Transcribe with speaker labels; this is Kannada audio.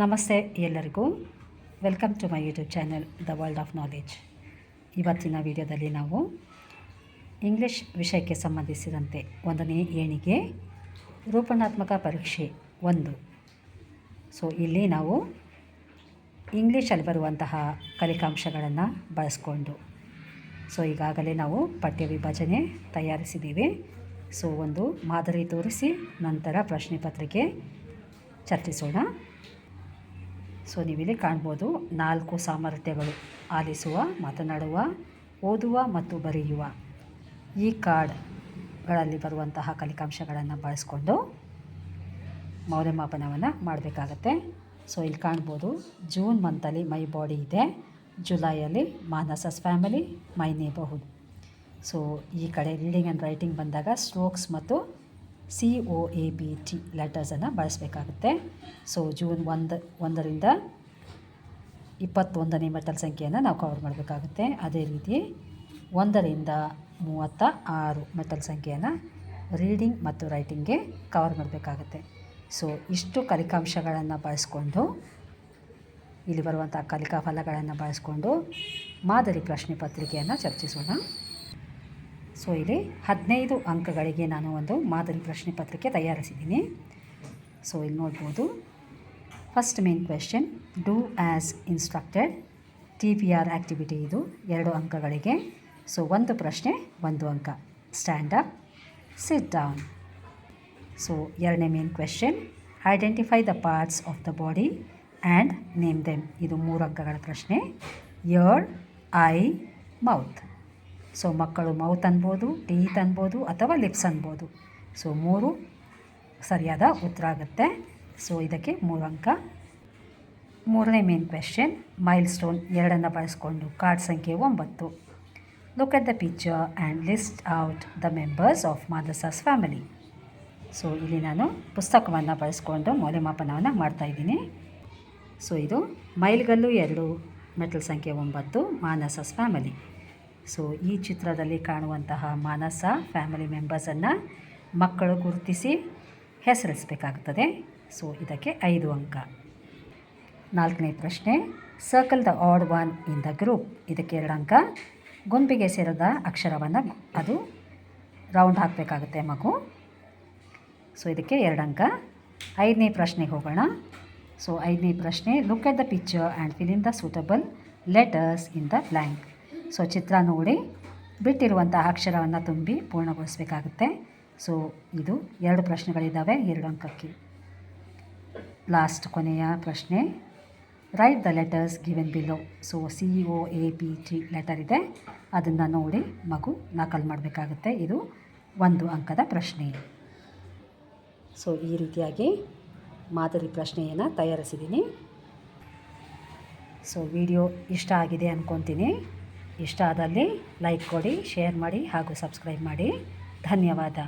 Speaker 1: ನಮಸ್ತೆ ಎಲ್ಲರಿಗೂ. Welcome to my YouTube channel the world of knowledge ಇವತ್ತಿನ ವಿಡಿಯೋದಲ್ಲಿ ನಾವು ಇಂಗ್ಲೀಷ್ ವಿಷಯಕ್ಕೆ ಸಂಬಂಧಿಸಿದಂತೆ ಒಂದನೇ ಏಣಿಗೆ ರೂಪಣಾತ್ಮಕ ಪರೀಕ್ಷೆ ಒಂದು. ಸೊ ಇಲ್ಲಿ ನಾವು ಇಂಗ್ಲೀಷಲ್ಲಿ ಬರುವಂತಹ ಕಲಿಕಾಂಶಗಳನ್ನು ಬಳಸ್ಕೊಂಡು ಸೊ ಈಗಾಗಲೇ ನಾವು ಪಠ್ಯ ವಿಭಜನೆ ತಯಾರಿಸಿದ್ದೀವಿ. ಸೊ ಒಂದು ಮಾದರಿ ತೋರಿಸಿ, ನಂತರ ಪ್ರಶ್ನೆ ಪತ್ರಿಕೆ ಚರ್ಚಿಸೋಣ. ಸೊ ನೀವಿಲ್ಲಿ ಕಾಣ್ಬೋದು ನಾಲ್ಕು ಸಾಮರ್ಥ್ಯಗಳು. ಆಲಿಸುವ, ಮಾತನಾಡುವ, ಓದುವ ಮತ್ತು ಬರೆಯುವ ಈ ಕಾರ್ಡ್ಗಳಲ್ಲಿ ಬರುವಂತಹ ಕಲಿಕಾಂಶಗಳನ್ನು ಬಳಸ್ಕೊಂಡು ಮೌಲ್ಯಮಾಪನವನ್ನು ಮಾಡಬೇಕಾಗತ್ತೆ. ಸೊ ಇಲ್ಲಿ ಕಾಣ್ಬೋದು ಜೂನ್ ಮಂತಲ್ಲಿ ಮೈ ಬಾಡಿ ಇದೆ. ಜುಲೈಯಲ್ಲಿ ಮಾನಸಸ್ ಫ್ಯಾಮಿಲಿ, ಮೈ ನೇಬರ್ಹುಡ್. ಸೊ ಈ ಕಡೆ ರೀಡಿಂಗ್ ಆ್ಯಂಡ್ ರೈಟಿಂಗ್ ಬಂದಾಗ ಸ್ಟ್ರೋಕ್ಸ್ ಮತ್ತು C O A B T ಲೆಟರ್ಸನ್ನು ಬಳಸಬೇಕಾಗುತ್ತೆ. ಸೊ ಜೂನ್ ಒಂದು, ಒಂದರಿಂದ ಇಪ್ಪತ್ತೊಂದನೇ ಮೆಟಲ್ ಸಂಖ್ಯೆಯನ್ನು ನಾವು ಕವರ್ ಮಾಡಬೇಕಾಗುತ್ತೆ. ಅದೇ ರೀತಿ ಒಂದರಿಂದ ಮೂವತ್ತ ಆರು ಮೆಟಲ್ ಸಂಖ್ಯೆಯನ್ನು ರೀಡಿಂಗ್ ಮತ್ತು ರೈಟಿಂಗ್ಗೆ ಕವರ್ ಮಾಡಬೇಕಾಗುತ್ತೆ. ಸೊ ಇಷ್ಟು ಕಲಿಕಾಂಶಗಳನ್ನು ಬಳಸ್ಕೊಂಡು, ಇಲ್ಲಿ ಬರುವಂಥ ಕಲಿಕಾ ಫಲಗಳನ್ನು ಬಳಸ್ಕೊಂಡು ಮಾದರಿ ಪ್ರಶ್ನೆ ಪತ್ರಿಕೆಯನ್ನು ಚರ್ಚಿಸೋಣ. ಸೊ ಇಲ್ಲಿ ಹದಿನೈದು ಅಂಕಗಳಿಗೆ ನಾನು ಒಂದು ಮಾದರಿ ಪ್ರಶ್ನೆ ಪತ್ರಿಕೆ ತಯಾರಿಸಿದ್ದೀನಿ. ಸೊ ಇಲ್ಲಿ ನೋಡ್ಬೋದು. First main question do as instructed T P R activity ಇದು ಎರಡು ಅಂಕಗಳಿಗೆ. ಸೊ ಒಂದು ಪ್ರಶ್ನೆ, ಒಂದು ಅಂಕ. Stand up sit down so ಎರಡನೇ main question identify the parts of the body and name them ಇದು ಮೂರು ಅಂಕಗಳ ಪ್ರಶ್ನೆ. ಯರ್ ಐ ಮೌತ್ ಸೊ ಮಕ್ಕಳು ಮೌತ್ ಅನ್ಬೋದು ಟೀತ್ ಅನ್ಬೋದು ಅಥವಾ ಲಿಪ್ಸ್ ಅನ್ಬೋದು. ಸೊ ಮೂರು ಸರಿಯಾದ ಉತ್ತರ ಆಗುತ್ತೆ. ಸೊ ಇದಕ್ಕೆ ಮೂರು ಅಂಕ. ಮೂರನೇ ಮೇನ್ ಕ್ವೆಶನ್ ಮೈಲ್ ಸ್ಟೋನ್ ಎರಡನ್ನು ಬಳಸ್ಕೊಂಡು ಕಾರ್ಡ್ ಸಂಖ್ಯೆ ಒಂಬತ್ತು. Look at the picture and list out the members of ಮಾದಸಾಸ್ family so ಇಲ್ಲಿ ನಾನು ಪುಸ್ತಕವನ್ನು ಬಳಸ್ಕೊಂಡು ಮೌಲ್ಯಮಾಪನವನ್ನು ಮಾಡ್ತಾಯಿದ್ದೀನಿ ಸೊ ಇದು ಮೈಲ್ಗಲ್ಲು ಎರಡು, ಮೆಟಲ್ ಸಂಖ್ಯೆ ಒಂಬತ್ತು ಮಾನಸಸ್ ಫ್ಯಾಮಿಲಿ ಸೊ ಈ ಚಿತ್ರದಲ್ಲಿ ಕಾಣುವಂತಹ ಮಾನಸ ಫ್ಯಾಮಿಲಿ ಮೆಂಬರ್ಸನ್ನು ಮಕ್ಕಳು ಗುರುತಿಸಿ ಹೆಸರಿಸಬೇಕಾಗುತ್ತದೆ ಸೊ ಇದಕ್ಕೆ ಐದು ಅಂಕ. ನಾಲ್ಕನೇ ಪ್ರಶ್ನೆ circle the odd one in the group ಇದಕ್ಕೆ ಎರಡು ಅಂಕ. ಗುಂಪಿಗೆ ಸೇರಿದ ಅಕ್ಷರವನ್ನು ಅದು ರೌಂಡ್ ಹಾಕಬೇಕಾಗುತ್ತೆ ಮಗು. ಸೊ ಇದಕ್ಕೆ ಎರಡು ಅಂಕ. ಐದನೇ ಪ್ರಶ್ನೆಗೆ ಹೋಗೋಣ. ಸೊ ಐದನೇ ಪ್ರಶ್ನೆ look at the picture and fill in the suitable letters in the blank so ಚಿತ್ರ ನೋಡಿ ಬಿಟ್ಟಿರುವಂಥ ಅಕ್ಷರವನ್ನು ತುಂಬಿ ಪೂರ್ಣಗೊಳಿಸಬೇಕಾಗುತ್ತೆ. ಸೊ ಇದು ಎರಡು ಪ್ರಶ್ನೆಗಳಿದ್ದಾವೆ, ಎರಡು ಅಂಕಕ್ಕೆ. ಲಾಸ್ಟ್ ಕೊನೆಯ ಪ್ರಶ್ನೆ write the letters given below so C O A P T letter ಇದೆ. ಅದನ್ನು ನೋಡಿ ಮಗು ನಕಲ್ ಮಾಡಬೇಕಾಗುತ್ತೆ. ಇದು ಒಂದು ಅಂಕದ ಪ್ರಶ್ನೆ. ಸೊ ಈ ರೀತಿಯಾಗಿ ಮಾದರಿ ಪ್ರಶ್ನೆಯನ್ನು ತಯಾರಿಸಿದ್ದೀನಿ. ಸೊ ವಿಡಿಯೋ ಇಷ್ಟ ಆಗಿದೆ ಅಂದ್ಕೊತೀನಿ ಇಷ್ಟ ಆದಲ್ಲಿ ಲೈಕ್ ಕೊಡಿ ಶೇರ್ ಮಾಡಿ ಹಾಗೂ ಸಬ್ಸ್ಕ್ರೈಬ್ ಮಾಡಿ. ಧನ್ಯವಾದ.